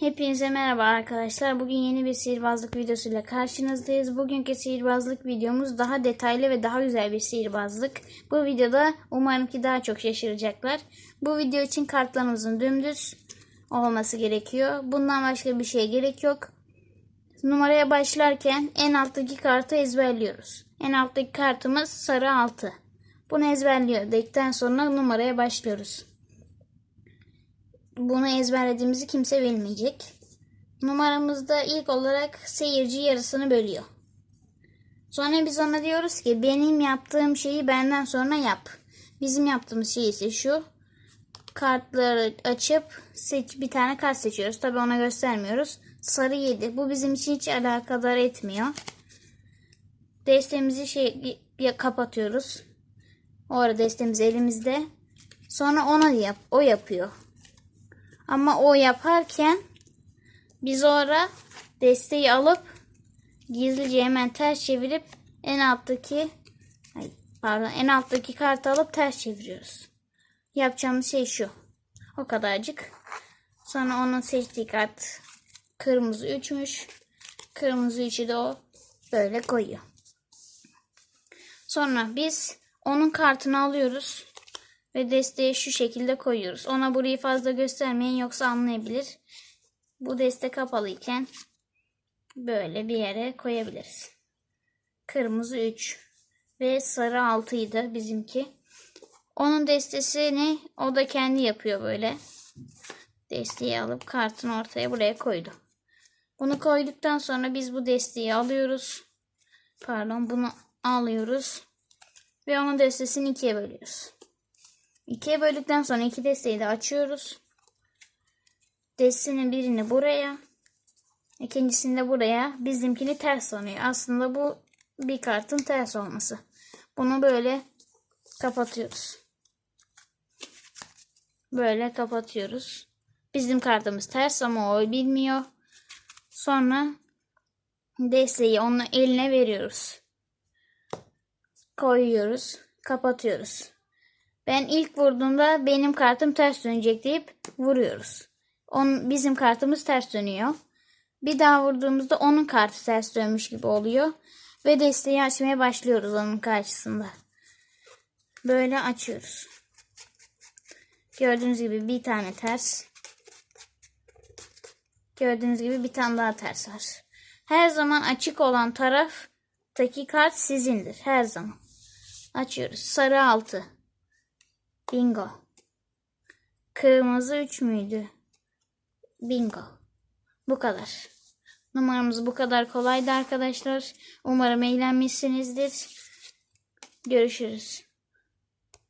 Hepinize merhaba arkadaşlar. Bugün yeni bir sihirbazlık videosuyla karşınızdayız. Bugünkü sihirbazlık videomuz daha detaylı ve daha güzel bir sihirbazlık. Bu videoda umarım ki daha çok şaşıracaklar. Bu video için kartlarımızın dümdüz olması gerekiyor. Bundan başka bir şeye gerek yok. Numaraya başlarken en alttaki kartı ezberliyoruz. En alttaki kartımız sarı altı. Bunu ezberledikten sonra numaraya başlıyoruz. Bunu ezberlediğimizi kimse bilmeyecek. Numaramızda ilk olarak seyirci yarısını bölüyor. Sonra biz ona diyoruz ki benim yaptığım şeyi benden sonra yap. Bizim yaptığımız şey ise şu. Kartları açıp seç, bir tane kart seçiyoruz. Tabi ona göstermiyoruz. Sarı 7. Bu bizim için hiç alakadar etmiyor. Destemizi şey kapatıyoruz. O arada destemiz elimizde. Sonra ona yap, o yapıyor. Ama o yaparken biz o ara desteği alıp gizlice hemen ters çevirip en alttaki pardon en alttaki kartı alıp ters çeviriyoruz. Yapacağımız şey şu. O kadarcık. Sonra onun seçtiği kart kırmızı 3'müş. Kırmızı 3'ü de o böyle koyuyor. Sonra biz onun kartını alıyoruz ve desteği şu şekilde koyuyoruz. Ona burayı fazla göstermeyin yoksa anlayabilir. Bu deste kapalıyken böyle bir yere koyabiliriz. Kırmızı 3 ve sarı 6'ydı bizimki. Onun destesini o da kendi yapıyor böyle. Desteği alıp kartını ortaya buraya koydu. Bunu koyduktan sonra biz bu desteği alıyoruz. Pardon bunu alıyoruz. Ve onun destesini ikiye bölüyoruz. İkiye böldükten sonra iki desteği de açıyoruz. Destenin birini buraya. ikincisini de buraya. Bizimkini ters sanıyor. Aslında bu bir kartın ters olması. Bunu böyle kapatıyoruz. Böyle kapatıyoruz. Bizim kartımız ters ama o bilmiyor. Sonra desteği onun eline veriyoruz. Koyuyoruz. Kapatıyoruz. Ben ilk vurduğumda benim kartım ters dönecek deyip vuruyoruz. On, bizim kartımız ters dönüyor. Bir daha vurduğumuzda onun kartı ters dönmüş gibi oluyor. Ve desteği açmaya başlıyoruz onun karşısında. Böyle açıyoruz. Gördüğünüz gibi bir tane ters. Gördüğünüz gibi bir tane daha ters var. Her zaman açık olan taraftaki kart sizindir. Her zaman. Açıyoruz. Sarı altı. Bingo. Kırmızı 3 müydü? Bingo. Bu kadar. Numaramız bu kadar kolaydı arkadaşlar. Umarım eğlenmişsinizdir. Görüşürüz.